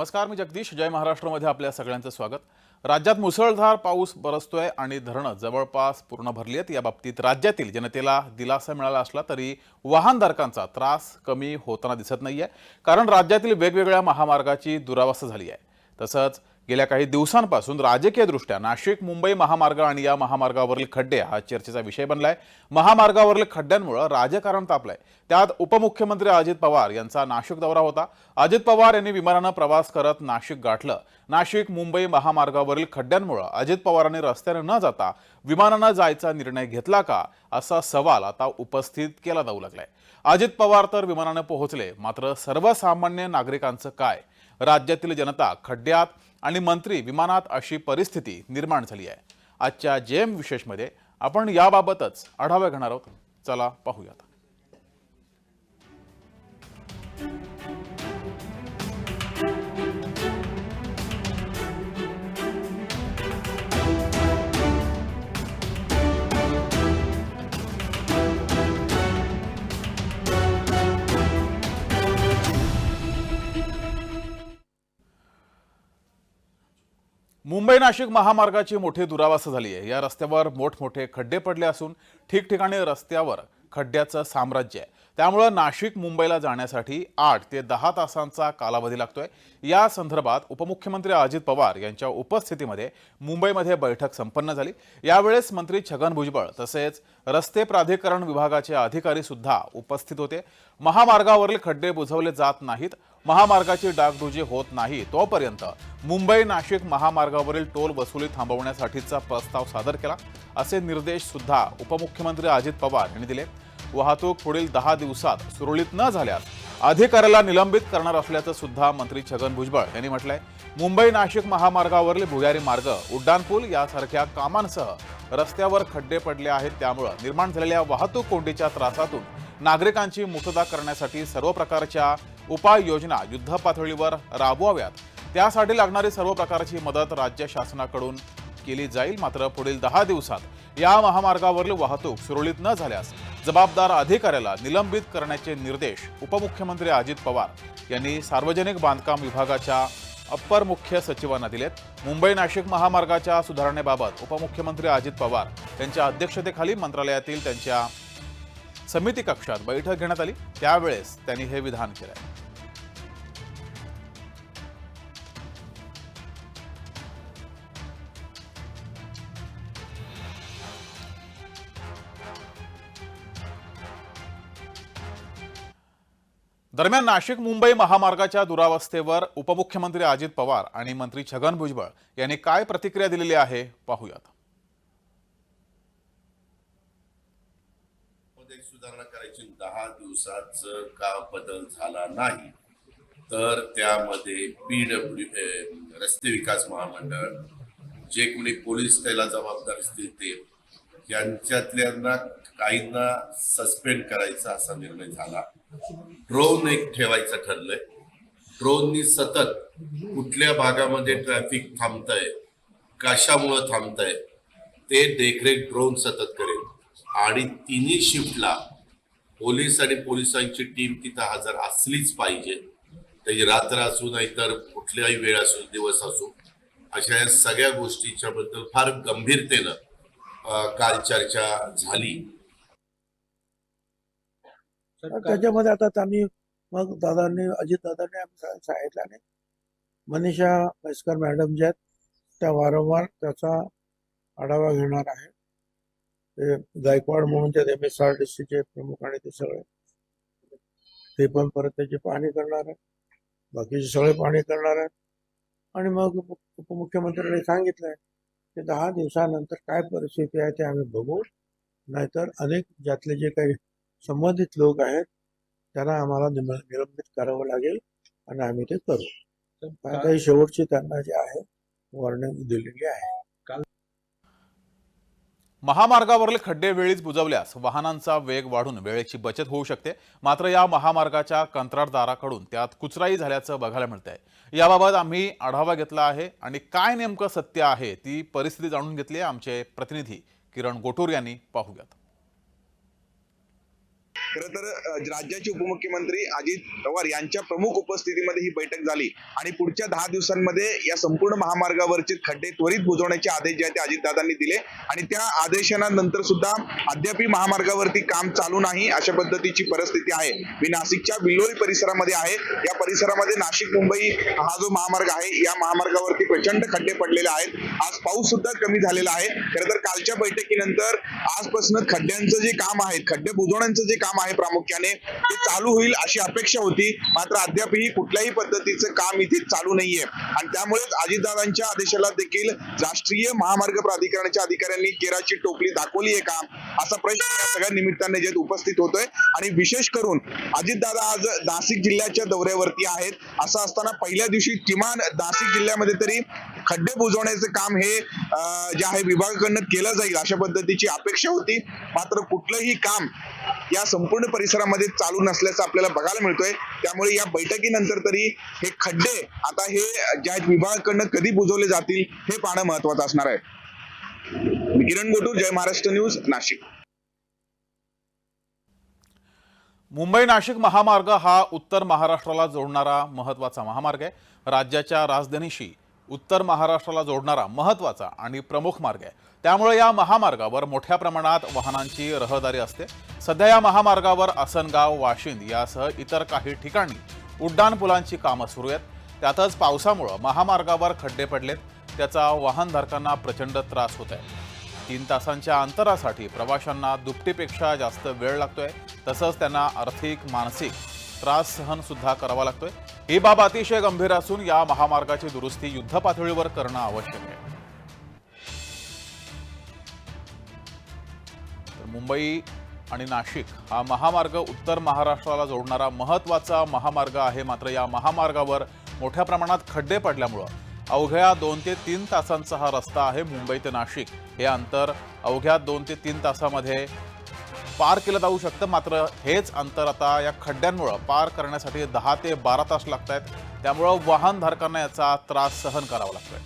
नमस्कार मी जगदीश. जय महाराष्ट्रमध्ये आपल्या सगळ्यांचं स्वागत. राज्यात मुसळधार पाऊस बरसतोय आणि धरणं जवळपास पूर्ण भरली आहेत. या बाबतीत राज्यातील जनतेला दिलासा मिळाला असला तरी वाहनधारकांचा त्रास कमी होताना दिसत नाही आहे कारण राज्यातील वेगवेगळ्या महामार्गाची दुरावस्था झाली आहे. तसंच गेल्या काही दिवसांपासून राजकीय दृष्ट्या नाशिक मुंबई महामार्ग आणि या महामार्गावरील खड्डे हा चर्चेचा विषय बनलाय. महामार्गावरील खड्ड्यांमुळे राजकारण तापलंय. त्यात उपमुख्यमंत्री अजित पवार यांचा नाशिक दौरा होता. अजित पवार यांनी विमानानं प्रवास करत नाशिक गाठलं. नाशिक मुंबई महामार्गावरील खड्ड्यांमुळे अजित पवारांनी रस्त्याने न जाता विमानानं जायचा निर्णय घेतला का असा सवाल आता उपस्थित केला जाऊ लागलाय. अजित पवार तर विमानानं पोहोचले मात्र सर्वसामान्य नागरिकांचं काय? राज्यातील जनता खड्ड्यात आणि मंत्री विमानात अशी परिस्थिती निर्माण झाली आहे. आजच्या जेम विशेषमध्ये आपण याबाबतच आढावा घेणार आहोत. चला पाहूयात. मुंबई नाशिक महामार्गाची मोठी दुरावस्था झाली आहे. या रस्त्यावर मोठमोठे खड्डे पडले असून ठिकठिकाणी रस्त्यावर खड्ड्याचं साम्राज्य आहे. त्यामुळं नाशिक मुंबईला जाण्यासाठी आठ ते दहा तासांचा कालावधी लागतोय. या संदर्भात उपमुख्यमंत्री अजित पवार यांच्या उपस्थितीमध्ये मुंबईमध्ये बैठक संपन्न झाली. यावेळेस मंत्री छगन भुजबळ तसेच रस्ते प्राधिकरण विभागाचे अधिकारी सुद्धा उपस्थित होते. महामार्गावरील खड्डे बुजवले जात नाहीत. महामार्गाची डागडुजी होत नाही तोपर्यंत मुंबई नाशिक महामार्गावरील टोल वसुली थांबवण्यासाठीचा प्रस्ताव सादर केला. असे निर्देश सुद्धा उपमुख्यमंत्री अजित पवार यांनी दिले. वाहतूक पुढील दहा दिवसात सुरळीत न झाल्यास अधिकाऱ्याला निलंबित करणार असल्याचं सुद्धा मंत्री छगन भुजबळ यांनी म्हटलंय. मुंबई नाशिक महामार्गावरील भुयारी मार्ग उड्डाणपूल यासारख्या कामांसह रस्त्यावर खड्डे पडले आहेत त्यामुळं निर्माण झालेल्या वाहतूक कोंडीच्या त्रासातून नागरिकांची मुक्तता करण्यासाठी सर्व प्रकारच्या उपाययोजना युद्धपातळीवर राबवाव्यात. त्यासाठी लागणारी सर्व प्रकारची मदत राज्य शासनाकडून केली जाईल. मात्र पुढील दहा दिवसात या महामार्गावरील वाहतूक सुरळीत न झाल्यास जबाबदार अधिकाऱ्याला निलंबित करण्याचे निर्देश उपमुख्यमंत्री अजित पवार यांनी सार्वजनिक बांधकाम विभागाच्या अप्पर मुख्य सचिवांना दिलेत. मुंबई नाशिक महामार्गाच्या सुधारणेबाबत उपमुख्यमंत्री अजित पवार यांच्या अध्यक्षतेखाली मंत्रालयातील त्यांच्या समिती कक्षात बैठक घेण्यात आली. त्यावेळेस त्यांनी हे विधान केलं दरम्यान नाशिक मुंबई महामार्गाच्या दुरावस्थेवर उपमुख्यमंत्री अजित पवार आणि मंत्री छगन भुजबळ यांनी काय प्रतिक्रिया दिलेली आहे? पाहूयात. सुधारणा दहा दिवसाच का बदल झाला नाही तर त्यामध्ये पीडब्ल्यू रस्ते विकास महामंडळ जे कोणी पोलीस त्याला जबाबदार असतील ते यांच्यातल्यांना काहींना सस्पेंड करायचा असा निर्णय झाला. ड्रोन एक ठेवायचं ठरलंय. ड्रोननी सतत कुठल्या भागामध्ये ट्रॅफिक थांबतंय कशामुळं थांबतंय ते देखरेख ड्रोन सतत करेल. आणि तिन्ही शिफ्टला पोलीस आणि पोलिसांची टीम तिथं हजर असलीच पाहिजे. त्याची रात्र असू नाहीतर कुठल्याही वेळ असू दिवस असू अशा या सगळ्या गोष्टीच्या बद्दल फार गंभीरतेनं काल चर्चा झाली. तर त्याच्यामध्ये आता आम्ही मग दादांनी अजित दादांनी आम्ही सांगितलं आणि मनीषा म्हैसकर मॅडम ज्या आहेत त्या वारंवार त्याचा आढावा घेणार आहेत. गायकवाड म्हणून ते एम एस आर डी सीचे प्रमुख आणि ते सगळे. ते पण परत त्याची पाहणी करणार आहे. बाकीचे सगळे पाहणी करणार आहेत आणि मग उप- उपमुख्यमंत्र्यांनी सांगितलंय की दहा दिवसानंतर काय परिस्थिती आहे ते आम्ही बघू. नाहीतर अनेक ज्यातले जे काही संबंधित लोक आहेत त्यांना आम्हाला निम- निलंबित करावं लागेल आणि आम्ही ते करू. आता ही. शेवटची त्यांना जे आहे वॉर्निंग दिलेली आहे. महामार्गावरील खड्डे वेळीच बुजवल्यास वाहनांचा वेग वाढून वेळेची बचत होऊ शकते. मात्र या महामार्गाच्या कंत्राटदाराकडून त्यात कुचराई झाल्याचं बघायला मिळतंय. याबाबत आम्ही आढावा घेतला आहे आणि काय नेमकं सत्य आहे ती परिस्थिती जाणून घेतली आहे आमचे प्रतिनिधी किरण गोटूर यांनी. पाहूयात. खरं तर राज्याचे उपमुख्यमंत्री अजित पवार यांच्या प्रमुख उपस्थितीमध्ये ही बैठक झाली. आणि पुढच्या दहा दिवसांमध्ये या संपूर्ण महामार्गावरचे खड्डे त्वरित बुजवण्याचे आदेश जे आहेत ते अजितदादांनी दिले. आणि त्या आदेशानंतर सुद्धा अद्यापही महामार्गावरती काम चालू नाही अशा पद्धतीची परिस्थिती आहे. मी नाशिकच्या बिल्लोरी परिसरामध्ये आहे. या परिसरामध्ये नाशिक मुंबई हा जो महामार्ग आहे या महामार्गावरती प्रचंड खड्डे पडलेले आहेत. आज पाऊस सुद्धा कमी झालेला आहे. खरं तर कालच्या बैठकीनंतर आजपासून खड्ड्यांचं जे काम आहे खड्डे बुजवण्याचं जे काम आहे प्रामुख्याने ते चालू होईल अशी अपेक्षा होती. मात्र अद्यापही कुठल्याही पद्धतीचं काम इथे चालू नाहीये. आणि त्यामुळेच अजितदादांच्या आदेशाला देखील राष्ट्रीय महामार्ग प्राधिकरणाच्या अधिकाऱ्यांनी केराची टोपली दाखवली आहे का? असा प्रश्न या सगळ्या निमित्ताने जे उपस्थित होतोय. आणि विशेष करून अजितदादा आज नाशिक जिल्ह्याच्या दौऱ्यावरती आहेत. असं असताना पहिल्या दिवशी किमान नाशिक जिल्ह्यामध्ये तरी खड्डे बुजवण्याचं काम हे जे आहे विभागाकडनं केलं जाईल अशा पद्धतीची अपेक्षा होती. मात्र कुठलंही काम या संपूर्ण परिसरामध्ये चालू नसल्याचं आपल्याला बघायला मिळतोय. त्यामुळे या बैठकीनंतर तरी हे खड्डे आता हे ज्या विभागाकडनं कधी बुजवले जातील हे पाहणं महत्वाचं असणार आहे. किरण गोटू जय महाराष्ट्र न्यूज नाशिक. मुंबई नाशिक महामार्ग हा उत्तर महाराष्ट्राला जोडणारा महत्त्वाचा महामार्ग आहे. राज्याच्या राजधानीशी उत्तर महाराष्ट्राला जोडणारा महत्त्वाचा आणि प्रमुख मार्ग आहे. त्यामुळे या महामार्गावर मोठ्या प्रमाणात वाहनांची रहदारी असते. सध्या या महामार्गावर आसनगाव वाशिंद यासह इतर काही ठिकाणी उड्डाणपुलांची कामं सुरू आहेत. त्यातच पावसामुळं महामार्गावर खड्डे पडलेत. त्याचा वाहनधारकांना प्रचंड त्रास होत आहे. तीन तासांच्या अंतरासाठी प्रवाशांना दुपटीपेक्षा जास्त वेळ लागतोय. तसंच त्यांना आर्थिक मानसिक त्रास सहन सुद्धा करावा लागतोय. ही बाब अतिशय गंभीर असून या महामार्गाची दुरुस्ती युद्ध पातळीवर करणं आवश्यक आहे. तर मुंबई आणि नाशिक हा महामार्ग उत्तर महाराष्ट्राला जोडणारा महत्त्वाचा महामार्ग आहे. मात्र या महामार्गावर मोठ्या प्रमाणात खड्डे पडल्यामुळं अवघ्या दोन ते तीन तासांचा हा रस्ता आहे मुंबई ते नाशिक. हे अंतर अवघ्या दोन ते तीन तासामध्ये पार केलं जाऊ शकतं. मात्र हेच अंतर आता या खड्ड्यांमुळं पार करण्यासाठी दहा ते बारा तास लागत आहेत त्यामुळं वाहनधारकांना याचा त्रास सहन करावा लागतोय.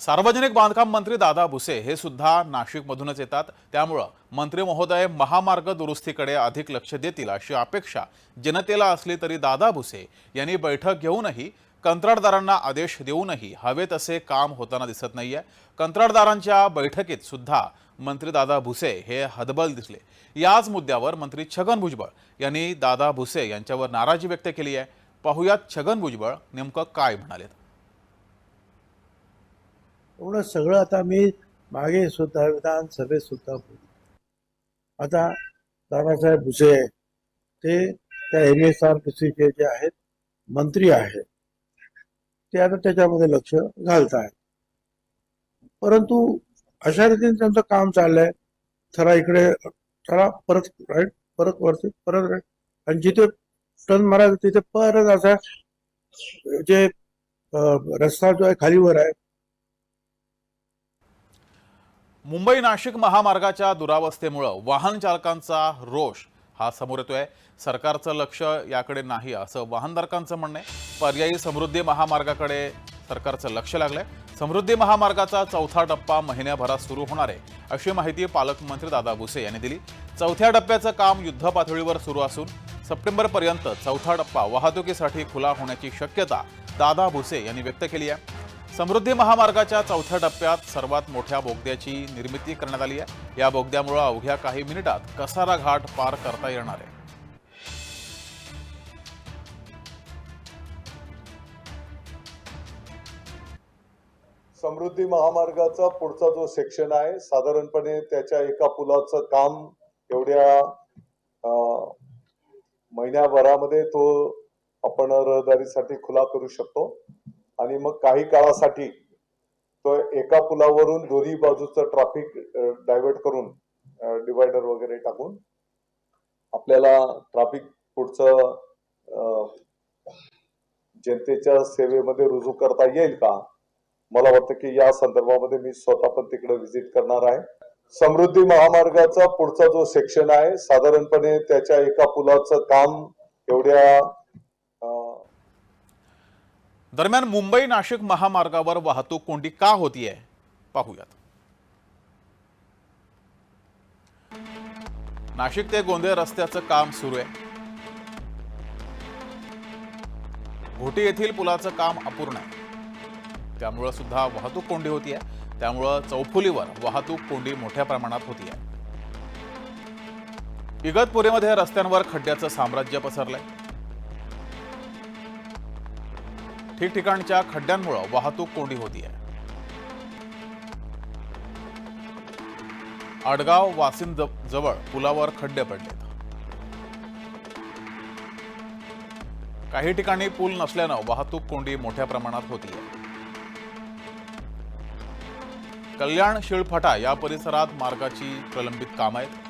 सार्वजनिक बांधकाम मंत्री दादा भुसे हे सुद्धा नाशिकमधूनच येतात. त्यामुळं मंत्री महोदय महामार्ग दुरुस्तीकडे अधिक लक्ष देतील अशी अपेक्षा जनतेला असली तरी दादा भुसे यांनी बैठक घेऊनही कंत्राटदारांना आदेश देऊनही हवे तसे काम होताना दिसत नाहीये. कंत्राटदारांच्या बैठकीत सुद्धा मंत्री दादा भुसे हे हदबल दिसले. याच मुद्द्यावर मंत्री छगन भुजबळ यांनी दादा भुसे यांच्यावर नाराजी व्यक्त केली आहे. पाहुयात छगन भुजबळ नेमकं काय म्हणालेत. एवढं सगळं आता मी मागे सुद्धा विधानसभेत सुद्धा आता दादासाहेब भुसे ते त्या एम एस आर पी सीचे जे आहेत मंत्री आहेत. ते आता त्याच्यामध्ये लक्ष घालत आहेत परंतु अशा रीतीने त्यांचं काम चाललंय. थरा इकडे थरा परत राईट परत वरती परत राईट आणि जिथे टर्न मारायचं तिथे परत असा जे रस्ता जो आहे खालीवर आहे. मुंबई नाशिक महामार्गाच्या दुरावस्थेमुळं वाहन चालकांचा रोष हा समोर येतोय. सरकारचं लक्ष याकडे नाही असं वाहनधारकांचं म्हणणं आहे. पर्यायी समृद्धी महामार्गाकडे सरकारचं लक्ष लागलंय. समृद्धी महामार्गाचा चौथा टप्पा महिन्याभरात सुरू होणार आहे अशी माहिती पालकमंत्री दादा भुसे यांनी दिली. चौथ्या टप्प्याचं काम युद्ध पातळीवर सुरू असून सप्टेंबरपर्यंत चौथा टप्पा वाहतुकीसाठी खुला होण्याची शक्यता दादा भुसे यांनी व्यक्त केली आहे. समृद्धी महामार्गाच्या चौथ्या टप्प्यात सर्वात मोठ्या बोगद्याची निर्मिती करण्यात आली आहे. या बोगद्यामुळे अवघ्या काही मिनिटात कसारा घाट पार करता येणार आहे. समृद्धी महामार्गाचा पुढचा जो सेक्शन आहे साधारणपणे त्याच्या एका पुलाचं काम एवढ्या अं, महिन्याभरामध्ये तो आपण रहदारीसाठी खुला करू शकतो. आणि मग काही काळासाठी तो एका पुलावरून दोन्ही बाजूचं ट्रॅफिक डायव्हर्ट करून डिवायडर वगैरे टाकून आपल्याला ट्रॅफिक पुढचं जनतेच्या सेवेमध्ये रुजू करता येईल का? मला वाटतं की या संदर्भामध्ये मी स्वतः पण तिकडे व्हिजिट करणार आहे. समृद्धी महामार्गाचा पुढचा जो सेक्शन आहे साधारणपणे त्याच्या एका पुलाचं काम एवढ्या दरम्यान मुंबई नाशिक महामार्गावर वाहतूक कोंडी का होतीये? पाहूयात. नाशिक ते गोंदिया रस्त्याचं काम सुरू आहे. घोटी येथील पुलाचं काम अपूर्ण आहे. त्यामुळं सुद्धा वाहतूक कोंडी होती आहे त्यामुळं चौफुलीवर वाहतूक कोंडी मोठ्या प्रमाणात होती आहे इगतपुरीमध्ये रस्त्यांवर खड्ड्याचं साम्राज्य पसरलंय. ठिकठिकाणच्या खड्ड्यांमुळे वाहतूक कोंडी होतीये. आडगाव वासिम जवळ पुलावर खड्डे पडलेत. काही ठिकाणी पूल नसल्यानं वाहतूक कोंडी मोठ्या प्रमाणात होतीये. कल्याण शिळफटा या परिसरात मार्गाची प्रलंबित कामं आहेत.